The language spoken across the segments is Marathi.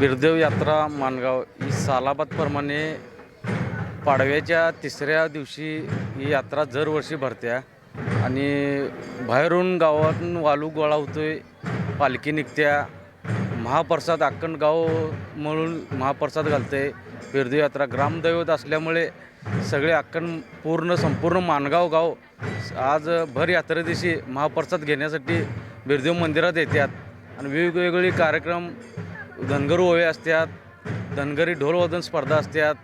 बिरदेव यात्रा माणगाव ही सालाबादप्रमाणे पाडव्याच्या तिसऱ्या दिवशी ही यात्रा दरवर्षी भरत्या आणि बाहेरून गावातून वालू गोळा होतोय पालखी निघत्या. महाप्रसाद अक्कंड गाव म्हणून महाप्रसाद घालते बिरदेव यात्रा ग्रामदैवत असल्यामुळे सगळे अक्कंड पूर्ण संपूर्ण माणगाव गाव आज भर यात्रे दिवशी महाप्रसाद घेण्यासाठी बिरदेव मंदिरात येतात. आणि वेगवेगळे कार्यक्रम धनगर ओवे असतात धनगरी ढोलवादन स्पर्धा असतात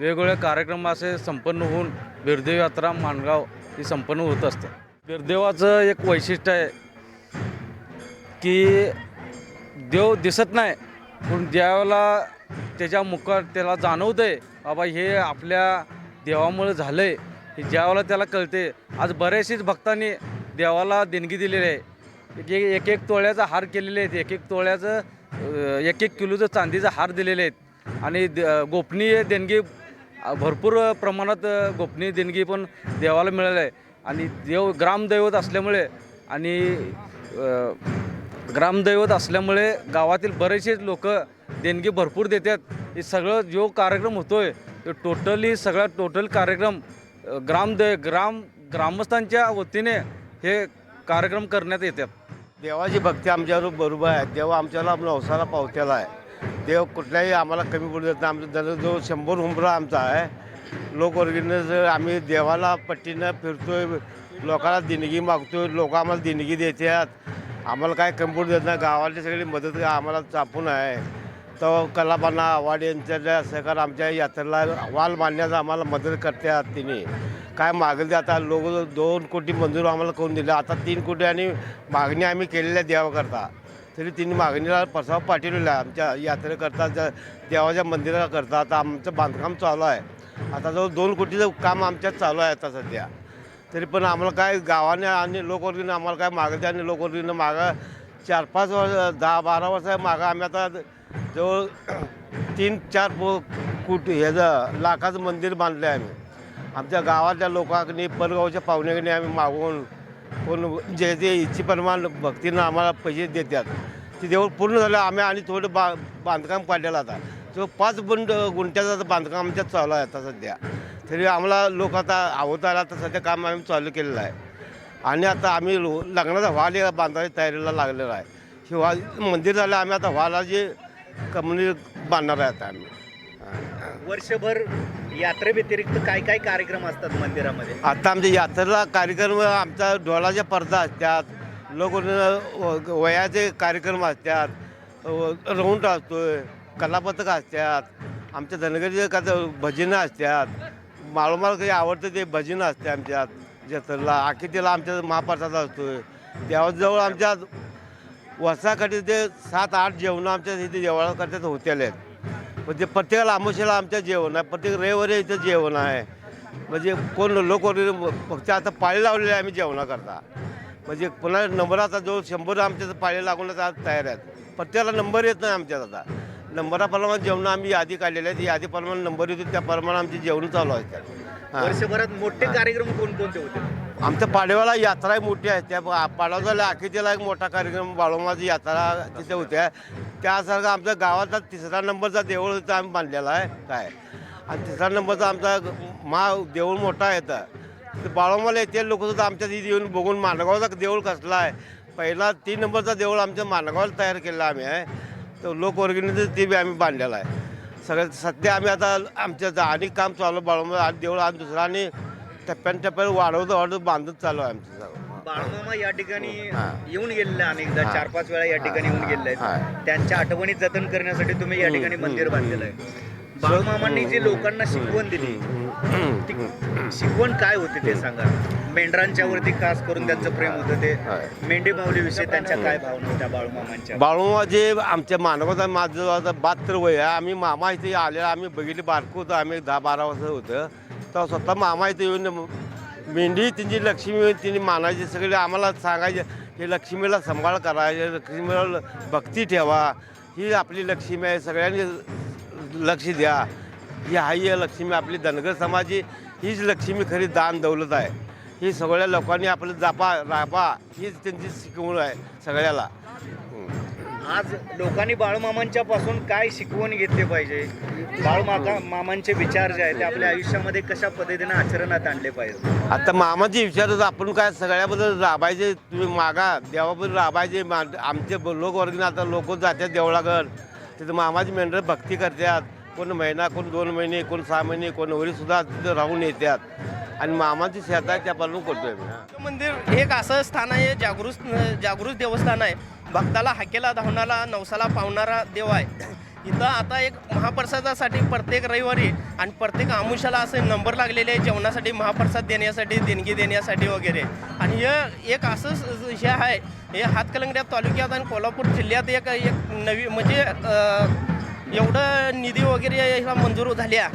वेगवेगळे कार्यक्रम असे संपन्न होऊन बिरदेव यात्रा माणगाव ही संपन्न होत असते. बिरदेवाचं एक वैशिष्ट्य आहे की देव दिसत नाही पण ज्यावेळेला त्याच्या मुखात त्याला जाणवतं आहे बाबा हे आपल्या देवामुळे झालं आहे हे ज्यावेळेला त्याला कळते आज बऱ्याचशीच भक्तांनी देवाला देणगी दिलेली आहे. एक एक एक एक तोळ्याचा हार केलेले आहेत. एक एक तोळ्याचं एक एक किलोचं चांदीचा हार दिलेले आहेत. आणि द- गोपनीय देणगी भरपूर प्रमाणात गोपनीय देणगी पण देवाला मिळालं आहे. आणि देव ग्रामदैवत असल्यामुळे आणि ग्रामदैवत असल्यामुळे गावातील बरेचसे लोक देणगी भरपूर देतात. हे सगळं जो कार्यक्रम होतो आहे तो टोटली सगळा टोटल कार्यक्रम ग्रामदै ग्राम ग्रामस्थांच्या वतीने हे कार्यक्रम करण्यात येतात. देवाची भक्ती आमच्यावर बरोबर आहे. देव आमच्याला नवसाला पावत्याला आहे. देव कुठल्याही आम्हाला कमी पडू देत नाही. आमचा जवळजवळ शंभर हुंबरा आमचा आहे लोकवर्गीनं जर आम्ही देवाला पट्टीनं फिरतोय लोकांना देणगी मागतोय लोक आम्हाला देणगी देतात आम्हाला काय कमी पडू देत नाही. गावातली सगळी मदत आम्हाला चापून आहे. तर कलाबांना आव्हाड यांच्या सहकार आमच्या यात्रेला वाल मांडण्याचा आम्हाला मदत करतात तिने. काय मागेल ते आता लोक दोन कोटी मंजूर आम्हाला करून दिले. आता तीन कोटी आणि मागणी आम्ही केलेल्या देवाकरता. तरी तिने मागणीला प्रस्ताव पाठवलेला आहे. आमच्या यात्रेकरता ज- देवाच्या मंदिराला करता. आता आमचं बांधकाम चालू आहे. आता जवळ दोन कोटीचं काम आमच्यात चालू आहे आता सध्या. तरी पण आम्हाला काय गावाने आणि लोकवर्गीनं आम्हाला काय मागते आणि लोकवर्गीनं मागं चार पाच वर्ष दहा बारा वर्ष मागं आम्ही आता जवळ तीन चार पो कुट ह्याचं लाखाचं मंदिर बांधलं आहे आम्ही. आमच्या गावातल्या लोकांनी परगावच्या पाहुण्याकडे आम्ही मागून कोण जे जे इच्छेप्रमाणे भक्तीनं आम्हाला पैसे देतात ते देऊळ पूर्ण झालं. आम्ही आणि थोडं बा बांधकाम काढलेलं आता. जो पाच गुंट गुंठ्याचं आता बांधकाम आमच्या चालू आहे आता सध्या तरी आम्हाला लोक आता आवत आला तर सध्या काम आम्ही चालू केलेलं आहे. आणि आता आम्ही लो- लग्नाचा व्हाल हे बांधायच्या तयारीला लागलेला आहे. शिवाय मंदिर झालं आम्ही आता व्हाला जे कमनी बांधणार आहे आता आम्ही. वर्षभर यात्रेव्यतिरिक्त काय काय कार्यक्रम असतात मंदिरामध्ये? आता आमच्या यात्रेला कार्यक्रम आमचा ढोलाच्या पडदा असतात लोक वयाचे कार्यक्रम असतात राऊंड असतोय कलापथक असतात आमच्या धनगरीचे का भजनं असतात माळोमाळ काही आवडतं ते भजनं असते आमच्यात जत्रेला. आखितीला आमच्या महाप्रसाद असतोय. देवाजवळ आमच्या वर्षाकडे ते सात आठ जेवणं आमच्या इथे जेवणा होत्याले आहेत. म्हणजे प्रत्येकाला आमुष्याला आमच्या जेवण आहे. प्रत्येक रविवारी इथं जेवण आहे. म्हणजे कोण लोक फक्त आता पाळी लावलेली आहे आम्ही जेवणाकरता. म्हणजे पुन्हा नंबर आता जो शंभर आमच्या पाळी आज तयार आहेत. प्रत्येकाला नंबर येत नाही आमच्यात आता. नंबराप्रमाणे जेवण आम्ही यादी काढलेली आहेत यादीप्रमाणे नंबर येतो. त्याप्रमाणे आमची जेवण चालू आहेत. वर्षभरात मोठे कार्यक्रम कोणकोणते होते? आमच्या पाडव्याला यात्रा मोठी आहे. त्या पाडव्याला अखेतीला एक मोठा कार्यक्रम बाळोमाची यात्रा तिथे होत्या त्यासारखं आमच्या गावाचा तिसरा नंबरचा देऊळ तिथं आम्ही बांधलेला आहे. काय? आणि तिसरा नंबरचा आमचा मा देऊळ मोठा आहे तर बाळोमाला येते लोक सुद्धा आमच्या तिथे येऊन बघून मानगावचा देऊळ कसला आहे. पहिला तीन नंबरचा देऊळ आमच्या मानगावाला तयार केलेला आम्ही आहे. तर लोकवर्गणीचं ते बी आम्ही बांधलेलं आहे. सगळ्यात सध्या आम्ही आता आमच्या आणि काम चालू बाळोमा आणि देऊळ आणि दुसरा आणि टप्प्यान टप्प्याने वाढवतो वाढवत बांधत चालू आहे आमचं सगळं. बाळमामा या ठिकाणी. येऊन गेलेले अनेकदा. चार पाच वेळा या ठिकाणी येऊन गेलेले. आहेत. त्यांच्या आठवणी जतन करण्यासाठी तुम्ही या ठिकाणी मंदिर बांधलेलं आहे. बाळमामांनी जी लोकांना शिकवण दिली ती शिकवण काय होती ते सांगा. मेंढरांच्या वरती खास करून त्यांचं प्रेम होतं ते. मेंढी माऊली विषयी त्यांच्या काय भावना होत्या बाळूमामांच्या? बाळूमा जे आमच्या मानवता माझं बहात्तर वय आहे. आम्ही मामा इथे आले आम्ही बघितले बारकं होतं आम्ही दहा बारा वर्ष होतं. तर स्वतः मामा इथे येऊन मेंढी त्यांची लक्ष्मी तिने मानायची सगळे आम्हाला सांगायचे हे लक्ष्मीला सांभाळ करायचे लक्ष्मीला भक्ती ठेवा. ही आपली लक्ष्मी आहे सगळ्यांनी लक्ष द्या. ही हाय आहे लक्ष्मी आपली धनगर समाजी हीच लक्ष्मी खरी दान दौलत आहे. ही सगळ्या लोकांनी आपलं जापा रापा हीच त्यांची शिकवण आहे सगळ्याला. आज लोकांनी बाळूमामांच्या पासून काय शिकवण घेतली पाहिजे? बाळूमाका मामांचे विचार जे आहेत ते आपल्या आयुष्यामध्ये कशा पद्धतीने आचरणात आणले पाहिजे आता मामाचे विचारच आपण काय सगळ्याबद्दल राबायचे तुम्ही मागा देवाबद्दल राबायचे मा- आमचे लोकवर्गीने आता लोक जातात देवळाकडे. तिथं मामाची मेंढरं भक्ती करतात. कोण महिना कोण दोन महिने कोण सहा महिने कोण वरीसुद्धा तिथं राहून येतात. आणि मामाची शेत आहे त्यापासून करतोय मी हा. मंदिर एक असं स्थान आहे जागृत जागृत देवस्थान आहे. भक्ताला हाकेला धावणारा नवसाला पावणारा देव आहे. इथं आता एक महाप्रसादासाठी प्रत्येक रविवारी आणि प्रत्येक आमुषाला असे नंबर लागलेले आहे जेवणासाठी महाप्रसाद देण्यासाठी देणगी देण्यासाठी वगैरे. आणि हे एक असंच हे आहे हे हातकलंगड्या तालुक्यात आणि कोल्हापूर जिल्ह्यात एक एक नवी म्हणजे एवढं निधी वगैरे ह्याला मंजूर झाल्या.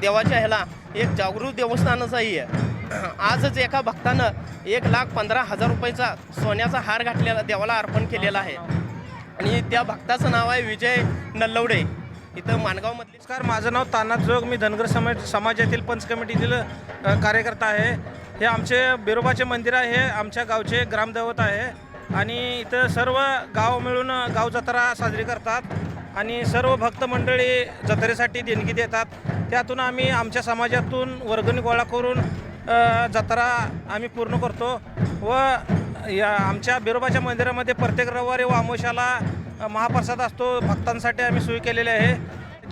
देवाच्या ह्याला एक जागृत देवस्थानच आहे. आजच एका भक्तानं एक लाख पंधरा हजार रुपयाचा सोन्याचा हार घातलेला देवाला अर्पण केलेला आहे. आणि त्या भक्ताचं नाव आहे विजय नल्लवडे. इथं माणगावमधली नमस्कार माझं नाव तानाथ जोग. मी धनगर समाज समाजातील पंच कमिटीतील कार्यकर्ता आहे. हे आमचे बिरोबाचे मंदिर आहे हे आमच्या गावचे ग्रामदैवत आहे. आणि इथं सर्व गाव मिळून गाव जत्रा साजरी करतात. आणि सर्व भक्त मंडळी जत्रेसाठी देणगी देतात. त्यातून आम्ही आमच्या समाजातून वर्गणी गोळा करून जत्रा आम्ही पूर्ण करतो व या आमच्या बिरोबाच्या मंदिरामध्ये प्रत्येक रविवारी व आमोशाला महाप्रसाद असतो. भक्तांसाठी आम्ही सोयी केलेली आहे.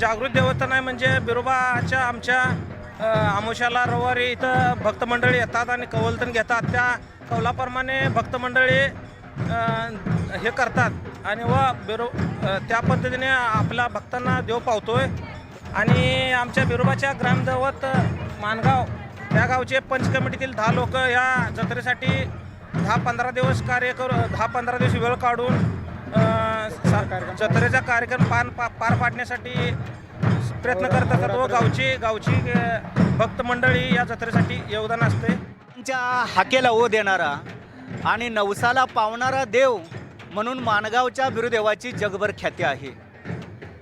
जागृत देवस्थान आहे म्हणजे बिरोबाच्या आमच्या आमोशाला रविवारी इथं भक्तमंडळी येतात आणि कवलतन घेतात. त्या कौलाप्रमाणे भक्तमंडळी हे करतात आणि व बिरो त्या पद्धतीने आपल्या भक्तांना देव पावतो आहे आणि आमच्या बिरोबाच्या ग्रामदैवत मानगाव त्या गावचे पंच कमिटीतील दहा लोक या जत्रेसाठी दहा पंधरा दिवस कार्य करू दहा पंधरा दिवस वेळ काढून जत्रेचा कार्यक्रम पार पा पार पाडण्यासाठी प्रयत्न करत असतात. व गावची गावची भक्त मंडळी या जत्रेसाठी योगदान असते. त्यांच्या हाकेला ओ देणारा आणि नवसाला पावणारा देव म्हणून माणगावच्या बिरुदेवाची जगभर ख्याती आहे.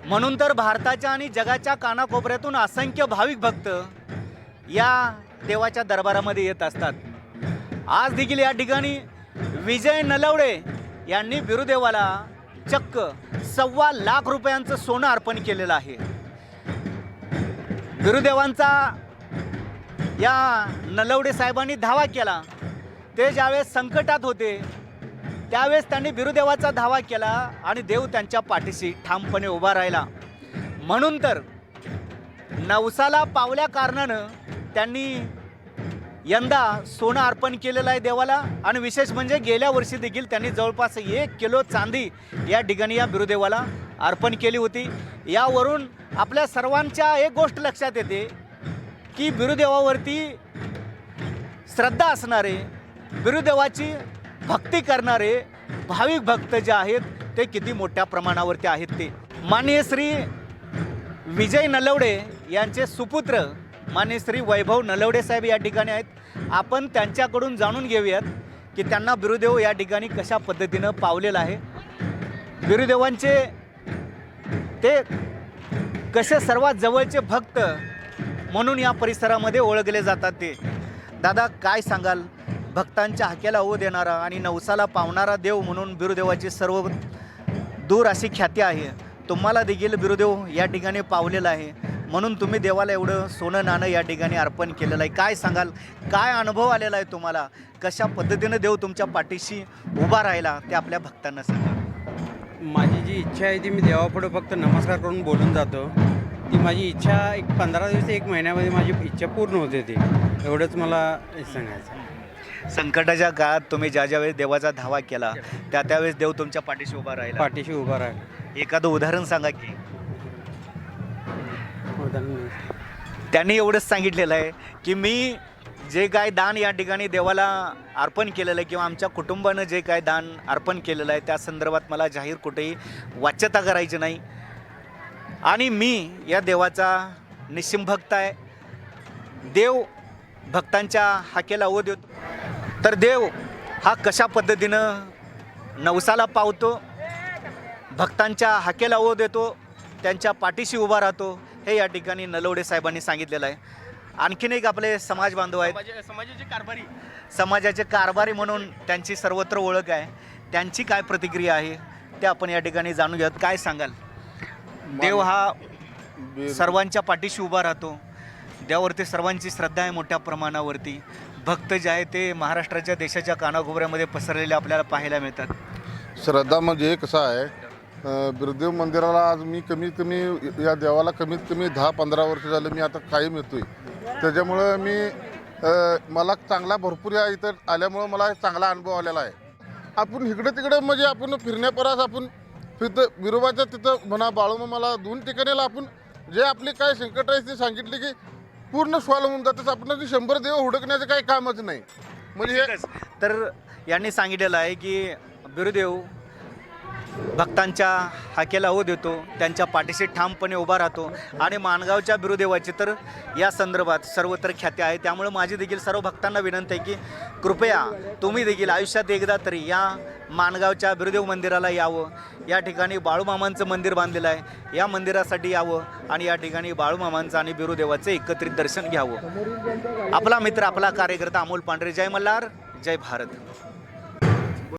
म्हणून तर भारताच्या आणि जगाच्या कानाकोपऱ्यातून असंख्य भाविक भक्त या देवाच्या दरबारामध्ये येत असतात. आज देखील या ठिकाणी विजय नलवडे यांनी बिरुदेवाला चक्क सव्वा लाख रुपयांचं सोनं अर्पण केलेलं आहे. बिरुदेवांचा या नलवडे साहेबांनी धावा केला. ते ज्यावेळेस संकटात होते त्यावेळेस त्यांनी बिरुदेवाचा धावा केला आणि देव त्यांच्या पाठीशी ठामपणे उभा राहिला. म्हणून तर नवसाला पावल्या कारणानं त्यांनी यंदा सोनं अर्पण केलेलं आहे देवाला. आणि विशेष म्हणजे गेल्या वर्षी देखील त्यांनी जवळपास एक किलो चांदी या ठिकाणी या बिरुदेवाला अर्पण केली होती. यावरून आपल्या सर्वांच्या एक गोष्ट लक्षात येते की बिरुदेवावरती श्रद्धा असणारे बिरुदेवाची भक्ती करणारे भाविक भक्त जे आहेत ते किती मोठ्या प्रमाणावरती आहेत ते. माननीय श्री विजय नलवडे यांचे सुपुत्र माननीय श्री वैभव नलवडे साहेब या ठिकाणी आहेत. आपण त्यांच्याकडून जाणून घेऊयात की त्यांना बिरुदेव या ठिकाणी कशा पद्धतीनं पावलेलं आहे. बिरुदेवांचे ते कसे सर्वात जवळचे भक्त म्हणून या परिसरामध्ये ओळखले जातात ते. दादा काय सांगाल? भक्तांच्या हाकेला ओ देणारा आणि नवसाला पावणारा देव म्हणून बिरुदेवाची सर्व दूर अशी ख्याती आहे. तुम्हाला देखील बिरुदेव या ठिकाणी पावलेला आहे. म्हणून तुम्ही देवाला एवढं सोनं नाणं या ठिकाणी अर्पण केलेलं आहे. काय सांगाल? काय अनुभव आलेला आहे तुम्हाला? कशा पद्धतीनं देव तुमच्या पाठीशी उभा राहिला ते आपल्या भक्तांना सांगा. माझी जी इच्छा आहे ती मी देवापुढे फक्त नमस्कार करून बोलून जातो. ती माझी इच्छा एक पंधरा दिवस एक महिन्यामध्ये माझी इच्छा पूर्ण होते ती. एवढंच मला सांगायचं संकटाच्या काळात तुम्ही ज्या ज्या वेळेस देवाचा धावा केला त्या त्यावेळेस देव तुमच्या पाठीशी उभा राहिला. पाठीशी उभा राहिला. एखादं उदाहरण सांगा की. त्यांनी एवढंच सांगितलेलं आहे की मी जे काय दान या ठिकाणी देवाला अर्पण केलेलं आहे किंवा आमच्या कुटुंबानं जे काय दान अर्पण केलेलं आहे त्या संदर्भात मला जाहीर कुठेही वाच्यता करायची नाही. आणि मी या देवाचा निश्चिम भक्त आहे. देव भक्तांच्या हाकेला ओ देतो. तर देव हा कशा पद्धतीनं नवसाला पावतो भक्तांच्या हाकेला ओ देतो त्यांच्या पाठीशी उभा राहतो हे या ठिकाणी नलवडे साहेबांनी सांगितलेलं आहे. आणखीन एक आपले समाज बांधव आहेत. समाजा- समाजाची कारभारी. समाजाचे कारभारी म्हणून त्यांची सर्वत्र ओळख आहे. त्यांची काय प्रतिक्रिया आहे ते आपण या ठिकाणी जाणून घेऊयात. काय सांगाल? देव हा सर्वांच्या पाठीशी उभा राहतो. देवावरती सर्वांची श्रद्धा आहे मोठ्या प्रमाणावरती. भक्त जे आहे ते महाराष्ट्राच्या देशाच्या कानाकोपऱ्यामध्ये पसरलेले आपल्याला पाहायला मिळतात. श्रद्धा म्हणजे कसं आहे बिरदेव मंदिराला आज मी कमीत कमी या देवाला कमीत कमी दहा पंधरा वर्ष झालं मी आता कायम येतोय. त्याच्यामुळं मी मला चांगला भरपूर या इथं आल्यामुळं मला चांगला अनुभव आलेला आहे. आपण इकडं तिकडं म्हणजे आपण फिरण्यापरास आपण तिथं विरोबाच्या तिथं म्हणा बाळूमामाला दोन ठिकाणीला आपण जे आपली काय संकट आहे ते सांगितले की पूर्ण सॉल्व होऊन जातं आपण शंभर देव हुडकण्याचं काही कामच नाही. म्हणजे हे तर यांनी सांगितलेलं आहे की बिरुदेव भक्तांच्या हाकेला हो देतो त्यांच्या पाठीशी ठामपणे उभा राहतो आणि माणगावच्या बिरुदेवाची तर या संदर्भात सर्वत्र ख्याती आहे. त्यामुळे माझी देखील सर्व भक्तांना विनंती आहे की कृपया तुम्ही देखील आयुष्यात एकदा तरी या माणगावच्या बिरुदेव मंदिराला यावं. या ठिकाणी बाळूमामांचं मंदिर बांधलेलं आहे. या मंदिरासाठी यावं आणि या ठिकाणी बाळूमामांचं आणि बिरुदेवाचं एकत्रित दर्शन घ्यावं. आपला मित्र आपला कार्यकर्ता अमोल पांढरे. जय मल्हार जय भारत.